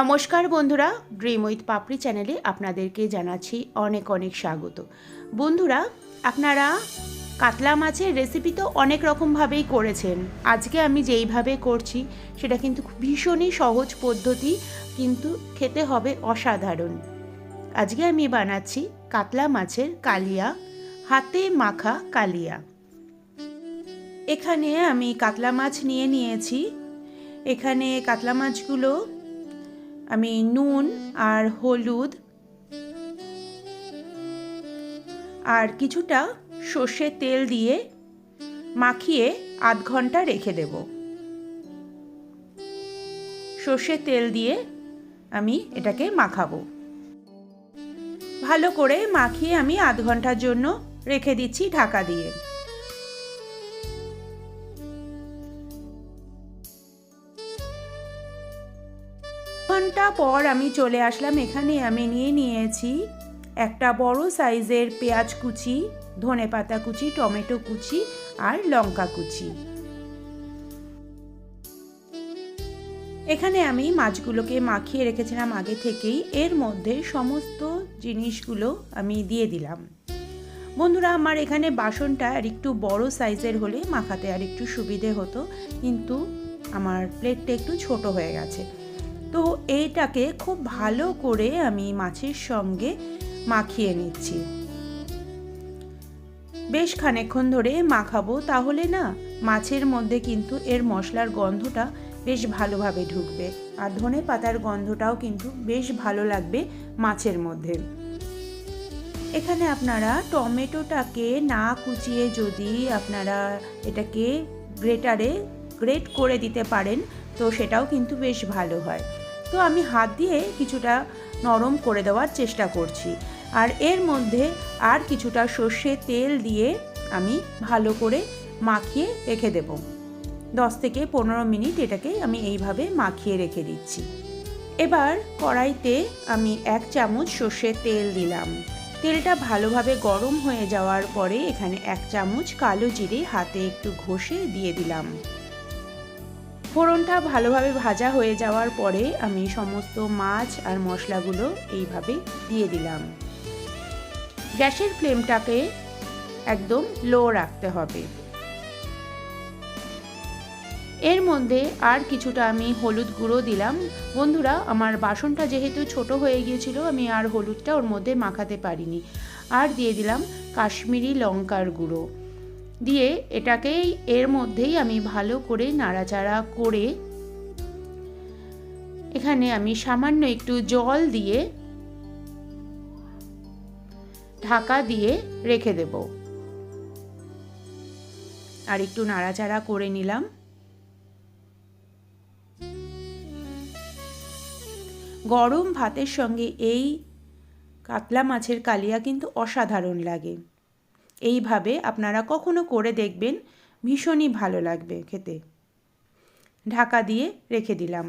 নমস্কার বন্ধুরা dream with পাপড়ি চ্যানেলে আপনাদেরকে জানাচ্ছি অনেক অনেক স্বাগত। বন্ধুরা, আপনারা কাতলা মাছের রেসিপি তো অনেক রকমভাবেই করেছেন। আজকে আমি যেইভাবে করছি, সেটা কিন্তু ভীষণই সহজ পদ্ধতি, কিন্তু খেতে হবে অসাধারণ। আজকে আমি বানাচ্ছি কাতলা মাছের কালিয়া, হাতে মাখা কালিয়া। এখানে আমি কাতলা মাছ নিয়ে নিয়েছি। এখানে কাতলা মাছগুলো আমি নুন আর হলুদ আর কিছুটা সর্ষের তেল দিয়ে মাখিয়ে আধ ঘণ্টা রেখে দেব। সর্ষের তেল দিয়ে আমি এটাকে মাখাবো। ভালো করে মাখিয়ে আমি আধ ঘণ্টার জন্য রেখে দিচ্ছি ঢাকা দিয়ে। ঘণ্টা পর আমি চলে আসলাম এখানে, আমি নিয়ে নিয়েছি একটা বড় সাইজের পেঁয়াজ কুচি, ধনে পাতা কুচি, টমেটো কুচি আর লঙ্কা কুচি। এখানে আমি মাছগুলোকে মাখিয়ে রেখেছিলাম আগে থেকেই। এর মধ্যে সমস্ত জিনিসগুলো আমি দিয়ে দিলাম। বন্ধুরা, আমার এখানে বাসনটা আর একটু বড় সাইজের হলে মাখাতে আর একটু সুবিধে হতো, কিন্তু আমার প্লেটটা একটু ছোট হয়ে গেছে। তো এইটাকে খুব ভালো করে আমি মাছের সঙ্গে মাখিয়ে নিচ্ছি। বেশ খানিকক্ষণ ধরে মাখাবো, তাহলে না মাছের মধ্যে কিন্তু এর মশলার গন্ধটা বেশ ভালোভাবে ঢুকবে আর ধনে পাতার গন্ধটাও কিন্তু বেশ ভালো লাগবে মাছের মধ্যে। এখানে আপনারা টমেটোটাকে না কুচিয়ে যদি আপনারা এটাকে গ্রেটারে গ্রেট করে দিতে পারেন, তো সেটাও কিন্তু বেশ ভালো হয়। তো আমি হাত দিয়ে কিছুটা নরম করে দেওয়ার চেষ্টা করছি। আর এর মধ্যে আর কিছুটা সর্ষে তেল দিয়ে আমি ভালো করে মাখিয়ে রেখে দেব। দশ থেকে পনেরো মিনিট এটাকে আমি এইভাবে মাখিয়ে রেখে দিচ্ছি। এবার কড়াইতে আমি এক চামচ সর্ষের তেল দিলাম। তেলটা ভালোভাবে গরম হয়ে যাওয়ার পরে এখানে এক চামচ কালো জিরে হাতে একটু ঘষে দিয়ে দিলাম। ফোড়নটা ভালোভাবে ভাজা হয়ে যাওয়ার পরে আমি সমস্ত মাছ আর মশলাগুলো এইভাবে দিয়ে দিলাম। গ্যাসের ফ্লেমটাকে একদম লো রাখতে হবে। এর মধ্যে আর কিছুটা আমি হলুদ গুঁড়ো দিলাম। বন্ধুরা, আমার বাসনটা যেহেতু ছোট হয়ে গিয়েছিল, আমি আর হলুদটা ওর মধ্যে মাখাতে পারিনি। আর দিয়ে দিলাম কাশ্মীরি লঙ্কার গুঁড়ো। দিয়ে এটাকেই এর মধ্যেই আমি ভালো করে নাড়াচাড়া করে এখানে আমি সামান্য একটু জল দিয়ে ঢাকা দিয়ে রেখে দেব। আর একটু নাড়াচাড়া করে নিলাম। গরম ভাতের সঙ্গে এই কাতলা মাছের কালিয়া কিন্তু অসাধারণ লাগে। এইভাবে আপনারা কখনো করে দেখবেন, ভীষণই ভালো লাগবে খেতে। ঢাকা দিয়ে রেখে দিলাম।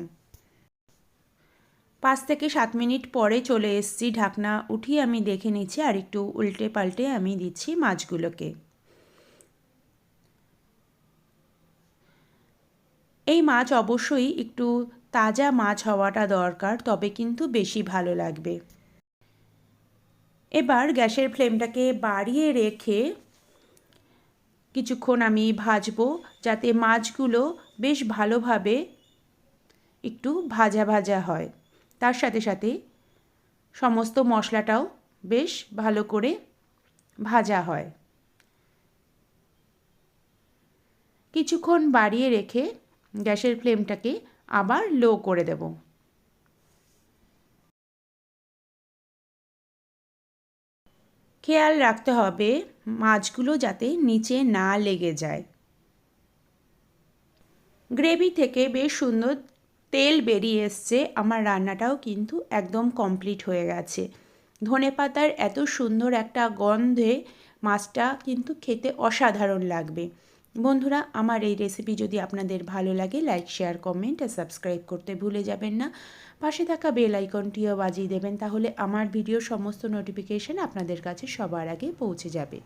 পাঁচ থেকে সাত মিনিট পরে চলে এসছি ঢাকনা উঠিয়ে আমি দেখে নিচ্ছি আর একটু উল্টে পাল্টে আমি দিচ্ছি মাছগুলোকে। এই মাছ অবশ্যই একটু তাজা মাছ হওয়াটা দরকার, তবে কিন্তু বেশি ভালো লাগবে। এবার গ্যাসের ফ্লেমটাকে বাড়িয়ে রেখে কিছুক্ষণ আমি ভাজবো, যাতে মাছগুলো বেশ ভালোভাবে একটু ভাজা ভাজা হয়। তার সাথে সাথে সমস্ত মশলাটাও বেশ ভালো করে ভাজা হয়। কিছুক্ষণ বাড়িয়ে রেখে গ্যাসের ফ্লেমটাকে আবার লো করে দেব। খেয়াল রাখতে হবে মাছগুলো যাতে নিচে না লেগে যায়। গ্রেভি থেকে বেশ সুন্দর তেল বেরিয়ে এসছে। আমার রান্নাটাও কিন্তু একদম কমপ্লিট হয়ে গেছে। ধনে পাতার এত সুন্দর একটা গন্ধে মাছটা কিন্তু খেতে অসাধারণ লাগবে। বন্ধুরা, আমার এই রেসিপি যদি আপনাদের ভালো লাগে লাইক শেয়ার কমেন্ট আর সাবস্ক্রাইব করতে ভুলে যাবেন না। পাশে থাকা বেল আইকনটিও বাজিয়ে দেবেন, তাহলে আমার ভিডিও সমস্ত নোটিফিকেশান আপনাদের কাছে সবার আগে পৌঁছে যাবে।